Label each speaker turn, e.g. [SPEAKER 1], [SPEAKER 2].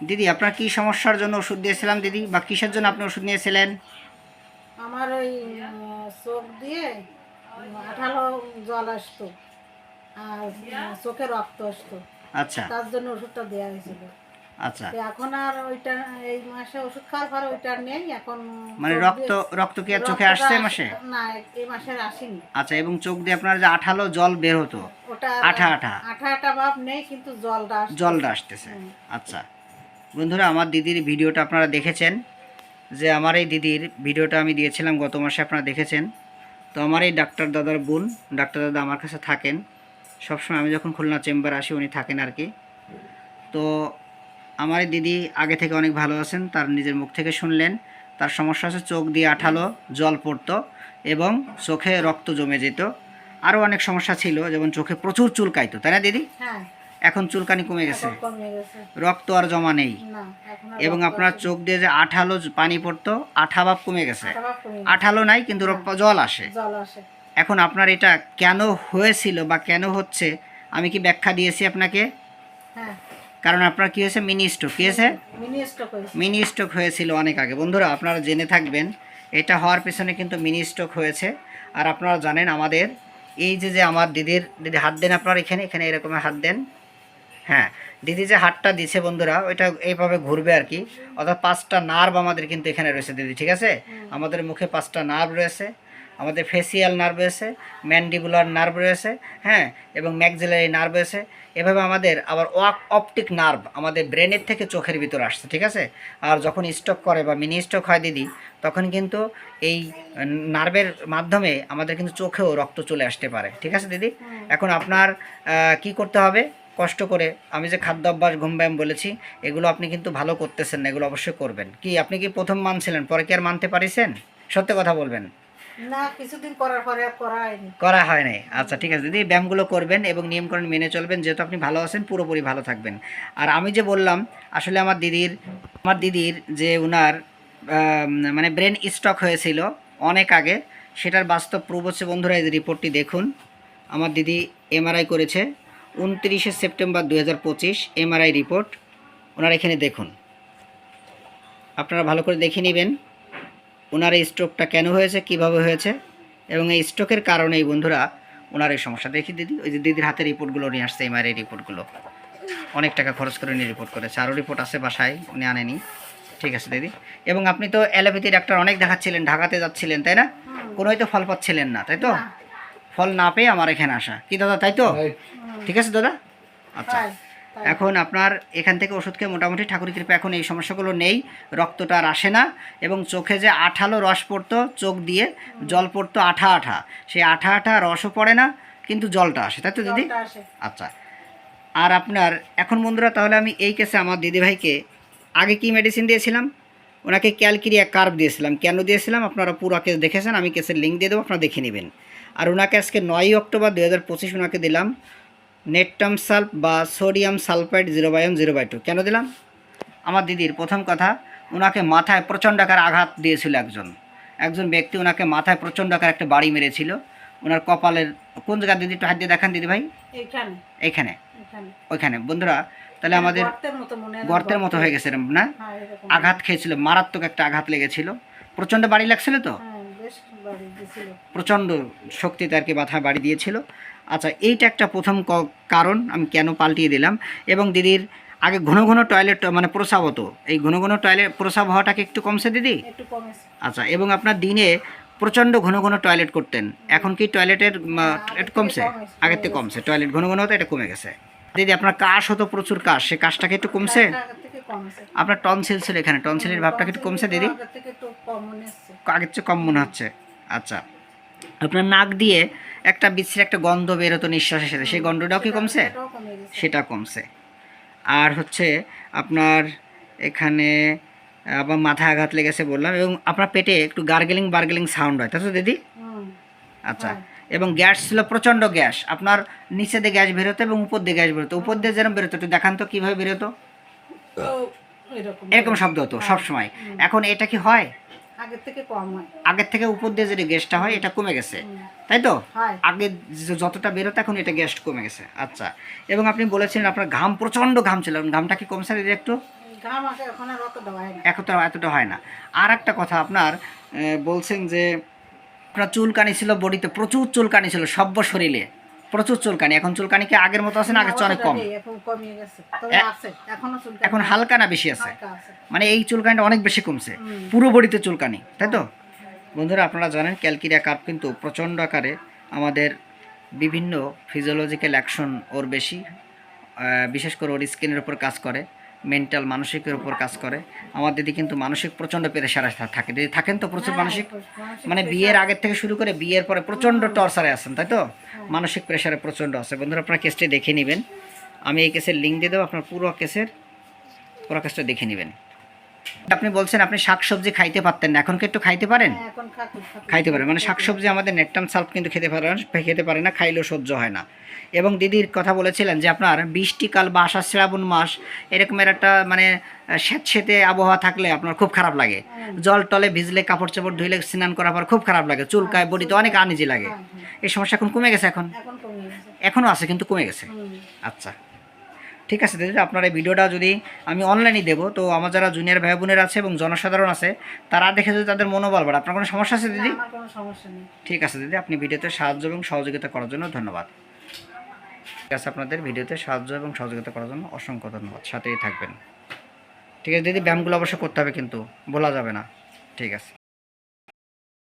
[SPEAKER 1] দিদি আপনার কি সমস্যার জন্য ওষুধ দিয়েছিলাম দিদি? বা কিসের জন্য আপনি ওষুধ নিয়েছিলেন?
[SPEAKER 2] আমার ওই চোখ দিয়ে আঠালো জল আসতো আর চোখে রক্ত আসতো।
[SPEAKER 1] আচ্ছা।
[SPEAKER 2] তার জন্য ওষুধটা দেওয়া হয়েছিল।
[SPEAKER 1] আচ্ছা।
[SPEAKER 2] এখন আর ওইটা এই মাসে ওষুধ খাওয়ার পরে ওইটা নেই এখন
[SPEAKER 1] মানে রক্ত রক্ত কি আর চোখে আসছে
[SPEAKER 2] আস-
[SPEAKER 1] মাসে?
[SPEAKER 2] না এই মাসে আসেনি।
[SPEAKER 1] আচ্ছা এবং চোখ দিয়ে আপনার যে আঠালো জল বের হতো
[SPEAKER 2] ওটা
[SPEAKER 1] আঠা আঠা।
[SPEAKER 2] আঠা আঠা ভাব নেই কিন্তু জলটা
[SPEAKER 1] জলটা আসতেছে। আচ্ছা। বন্ধুরা, আমার দিদির ভিডিওটা আপনারা দেখেছেন, যে আমার এই দিদির ভিডিওটা আমি দিয়েছিলাম গত মাসে, আপনারা দেখেছেন। তো আমার এই ডাক্তার দাদার বোন, ডাক্তার দাদা আমার কাছে থাকেন। সবসময় আমি যখন খুলনা চেম্বার আসি, উনি থাকেন আর কি। তো আমার এই দিদি আগে থেকে অনেক ভালো আছেন, তার নিজের মুখ থেকে শুনলেন। তার সমস্যা হচ্ছে চোখ দিয়ে আঠালো, জল পড়তো এবং চোখে রক্ত জমে যেত। আরও অনেক সমস্যা ছিল, যেমন চোখে প্রচুর চুলকাইতো, তাই না দিদি?
[SPEAKER 2] হ্যাঁ।
[SPEAKER 1] এখন চুলকানি কমে গেছে। রক্ত আর জমা নেই। এবং আপনার চোখ দিয়ে যে আঠালো পানি পড়তো আঠা ভাব কমে গেছে। আঠালো নাই কিন্তু রক্ত- জল আসে। এখন আপনার এটা কেন হয়েছিল বা কেন হচ্ছে আমি কি ব্যাখ্যা দিয়েছি আপনাকে?
[SPEAKER 2] হ্যাঁ।
[SPEAKER 1] কারণ আপনার কি হয়েছে? মিনি স্ট্রোক কি হয়েছে?
[SPEAKER 2] মিনি স্টক হয়েছে।
[SPEAKER 1] মিনি স্ট্রোক হয়েছিল অনেক আগে। বন্ধুরা আপনারা জেনে থাকবেন এটা হওয়ার পেছনে কিন্তু মিনি স্ট্রোক হয়েছে। আর আপনারা জানেন আমাদের এই যে যে আমার দিদির দিদি হাত দেন আপনার এখানে এখানে এরকম হাত দেন। হ্যাঁ দিদি যে হাতটা দিছে বন্ধুরা ওইটা এইভাবে ঘুরবে আর কি। অর্থাৎ পাঁচটা নার্ভ আমাদের কিন্তু এখানে রয়েছে দিদি ঠিক আছে? আমাদের মুখে পাঁচটা নার্ভ রয়েছে আমাদের ফেসিয়াল নার্ভ রয়েছে ম্যান্ডিবুলার নার্ভ রয়েছে হ্যাঁ এবং ম্যাকজিলারি নার্ভ রয়েছে। এভাবে আমাদের আবার ওয়াক অপটিক নার্ভ আমাদের ব্রেনের থেকে চোখের ভিতর আসছে ঠিক আছে? আর যখন স্ট্রোক করে বা মিনি স্ট্রোক হয় দিদি তখন কিন্তু এই নার্ভের মাধ্যমে আমাদের কিন্তু চোখেও রক্ত চলে আসতে পারে ঠিক আছে দিদি? এখন আপনার কি করতে হবে? কষ্ট করে আমি যে খাদ্য অভ্যাস ঘুম ব্যায়াম বলেছি এগুলো আপনি কিন্তু ভালো করতেছেন না এগুলো অবশ্যই করবেন। কি আপনি কি প্রথম মানছিলেন? পরে কি আর মানতে পারিছেন? সত্য কথা বলবেন।
[SPEAKER 2] না কিছুদিন করার পরে করা
[SPEAKER 1] করা হয় নাই। আচ্ছা ঠিক আছে। দিদি ব্যায়ামগুলো করবেন এবং নিয়মকানুন মেনে চলবেন যেহেতু আপনি ভালো আছেন পুরোপুরি ভালো থাকবেন। আর আমি যে বললাম আসলে আমার দিদির আমার দিদির যে উনার মানে ব্রেন স্টক হয়েছিল অনেক আগে সেটার বাস্তব প্রুফ হচ্ছে বন্ধুরা এই রিপোর্টটি দেখুন। আমার দিদি এমআরআই করেছে। উনত্রিশে সেপ্টেম্বর দু হাজার পঁচিশ এমআরআই রিপোর্ট। ওনার এখানে দেখুন। আপনারা ভালো করে দেখে নেবেন ওনার এই স্ট্রোকটা কেন হয়েছে কীভাবে হয়েছে এবং এই স্ট্রোকের কারণে এই বন্ধুরা ওনার এই সমস্যা। দেখি দিদি ওই যে দিদির হাতে রিপোর্টগুলো নিয়ে আসছে এমআরআই রিপোর্টগুলো। অনেক টাকা খরচ করে নিয়ে রিপোর্ট করেছে। আরও রিপোর্ট আছে বাসায় উনি আনেনি। ঠিক আছে দিদি। এবং আপনি তো অ্যালোপ্যাথি ডাক্তার অনেক দেখাচ্ছিলেন ঢাকাতে যাচ্ছিলেন তাই না? কোনোই তো ফল পাচ্ছিলেন না তাই তো। ফল না পেয়ে আমার এখানে আসা। কি দাদা তাই তো? ঠিক আছে দাদা? আচ্ছা। এখন আপনার এখান থেকে ওষুধ খেয়ে মোটামুটি ঠাকুর কৃপা এখন এই সমস্যাগুলো নেই রক্তটা আর আসে না এবং চোখে যে আঠালো রস পড়তো চোখ দিয়ে জল পড়তো আঠা আঠা। সেই আঠা আঠা রসও পড়ে না কিন্তু জলটা আসে তাই তো দিদি? আচ্ছা। আর আপনার এখন বন্ধুরা তাহলে আমি এই কেসে আমার দিদিভাইকে আগে কি মেডিসিন দিয়েছিলাম? ওনাকে ক্যালকিরিয়া কার্ভ দিয়েছিলাম। কেন দিয়েছিলাম? আপনারা পুরো কেস দেখেছেন আমি কেসের লিঙ্ক দিয়ে দেবো আপনারা দেখে নেবেন। আর ওনাকে আজকে নয়ই অক্টোবর দু হাজার পঁচিশ ওনাকে দিলাম নেটটাম সালফ বা sodium sulphide zero by zero by two. কেন দিলাম? আমার দিদির প্রথম কথা ওনাকে মাথায় প্রচণ্ড আকার আঘাত দিয়েছিল একজন। একজন ব্যক্তি ওনাকে মাথায় প্রচণ্ড আকার একটা বাড়ি মেরেছিল। ওনার কপালের কোন জায়গা দিদি একটু হাত দিয়ে দেখান দিদি ভাই।
[SPEAKER 2] এখানে
[SPEAKER 1] ওইখানে। বন্ধুরা তাহলে আমাদের
[SPEAKER 2] গর্তের মতো হয়
[SPEAKER 1] হয়ে গেছে না?
[SPEAKER 2] হ্যাঁ
[SPEAKER 1] আঘাত খেয়েছিল মারাত্মক একটা আঘাত লেগেছিল। প্রচণ্ড বাড়ি লাগছিল তো
[SPEAKER 2] হ্যাঁ বেশ বাড়ি দিছিল
[SPEAKER 1] প্রচণ্ড শক্তিতে আর কি বাড়ি দিয়েছিল। আচ্ছা এইটা একটা প্রথম কারণ আমি কেন পাল্টিয়ে দিলাম? এবং দিদির আগে ঘন ঘন টয়লেট মানে প্রসাব হতো এই ঘন ঘন টয়লেট প্রসাব হওয়াটাকে একটু কমছে দিদি? আচ্ছা এবং আপনার দিনে প্রচণ্ড ঘন ঘন টয়লেট করতেন। এখন কি টয়লেটের কমছে? আগের থেকে কমছে। টয়লেট ঘন ঘন হতো এটা কমে গেছে। দিদি আপনার কাশ হতো প্রচুর কাশ সে কাশটাকে একটু কমছে? আপনার টনসিল ছিল এখানে টনসিলের ভাবটা কি একটু কমছে দিদি?
[SPEAKER 2] আগের
[SPEAKER 1] চেয়ে কম মনে হচ্ছে। আচ্ছা। আপনার নাক দিয়ে একটা বিশ্রী একটা গন্ধ বেরোতো নিঃশ্বাসের সাথে। সেই গন্ধটাও কি কমছে? সেটা কমছে। আর হচ্ছে আপনার এখানে আবার মাথায় আঘাত লেগেছে বললাম এবং আপনার পেটে একটু গার্গেলিং বার্গেলিং সাউন্ড হয় তাই তো দিদি? আচ্ছা। এবং গ্যাস ছিল প্রচণ্ড গ্যাস। আপনার নিচে দিয়ে গ্যাস বেরোতো এবং উপর দিয়ে গ্যাস বেরোতো। উপর দিয়ে যেরকম বেরোতো একটু দেখান তো কীভাবে বেরোতো।
[SPEAKER 2] এরকম।
[SPEAKER 1] এরকম শব্দ হতো সব সময়। এখন এটা কি হয়?
[SPEAKER 2] আগের থেকে কম হয়।
[SPEAKER 1] আগের থেকে উপর দিয়ে যে গ্যাসটা হয় এটা কমে গেছে। তাই তো? আগে যতটা বেরোতো এখন এটা গ্যাস কমে গেছে। আচ্ছা। এবং আপনি বলেছিলেন আপনার ঘাম প্রচণ্ড ঘাম ছিল। ঘামটা কি কমছে দিদি একটু?
[SPEAKER 2] এখন
[SPEAKER 1] এতটা হয় না। আর একটা কথা আপনার বলছেন যে আপনার চুলকানি ছিল বডিতে প্রচুর চুলকানি ছিল সব্য শরীরে। প্রচুর চুলকানি। এখন চুলকানি কি আগের মতো আছে না? আগের চেয়ে অনেক কম।
[SPEAKER 2] এখন
[SPEAKER 1] হালকা না বেশি আছে? মানে এই চুলকানিটা অনেক বেশি কমছে। পুরো বডিতে চুলকানি তাই তো? বন্ধুরা আপনারা জানেন ক্যালকিরিয়া কাপ কিন্তু প্রচণ্ড আকারে আমাদের বিভিন্ন ফিজিওলজিক্যাল অ্যাকশন ওর বেশি। বিশেষ করে ওর স্কিনের উপর কাজ করে। মেন্টাল মানসিকের উপর কাজ করে। আমার দিদি কিন্তু মানসিক প্রচণ্ড প্রেশারে থাকে। দিদি থাকেন তো প্রচুর
[SPEAKER 2] হ্যাঁ,
[SPEAKER 1] মানসিক?
[SPEAKER 2] মানসিক
[SPEAKER 1] মানে বিয়ের আগের থেকে শুরু করে বিয়ের পরে প্রচণ্ড টর্চারে আসেন তাই তো? মানসিক প্রেশারে প্রচণ্ড আছে। বন্ধুরা আপনার কেসটি দেখে নেবেন। আমি এই কেসের লিঙ্ক দিয়ে দেবো আপনার পুরো কেসের পুরো কেসটা দেখে নেবেন। আপনি বলছেন আপনি শাকসবজি খাইতে পারতেন না। এখন কি একটু খাইতে পারেন?
[SPEAKER 2] হ্যাঁ,
[SPEAKER 1] খাইতে পারে মানে শাকসবজি আমাদের নেটটাম সাল্প কিন্তু খেতে পারে খেতে পারে না খাইলেও সহ্য হয় না। এবং দিদির কথা বলেছিলেন যে আপনার বৃষ্টিকাল বা আষাঢ় শ্রাবণ মাস এরকমের একটা মানে স্যাঁতসেঁতে আবহাওয়া থাকলে আপনার খুব খারাপ লাগে। জল টলে ভিজলে কাপড় চাপড় ধুইলে স্নান করার পর খুব খারাপ লাগে। চুলকায় বডিতে অনেক আনিজি লাগে।
[SPEAKER 2] হ্যাঁ, হ্যাঁ,
[SPEAKER 1] এই সমস্যা এখন কমে গেছে এখন?
[SPEAKER 2] এখন
[SPEAKER 1] এখনও আছে কিন্তু কমে গেছে। আচ্ছা। ঠিক আছে দিদি আপনার এই ভিডিওটা যদি আমি অনলাইনে দেবো তো আমার যারা জুনিয়র ভাই বোনের আছে এবং জনসাধারণ আছে তারা দেখে যদি তাদের মনোবল বাড়ে আপনার কোনো সমস্যা আছে দিদি?
[SPEAKER 2] কোনো সমস্যা নেই।
[SPEAKER 1] ঠিক আছে দিদি আপনি ভিডিওতে সাহায্য এবং সহযোগিতা করার জন্য ধন্যবাদ। ঠিক আছে আপনাদের ভিডিওতে সাহায্য এবং সহযোগিতা করার জন্য অসংখ্য ধন্যবাদ। সাথেই থাকবেন। ঠিক আছে দিদি ব্যায়ামগুলো অবশ্যই করতে হবে কিন্তু বলা যাবে না। ঠিক আছে।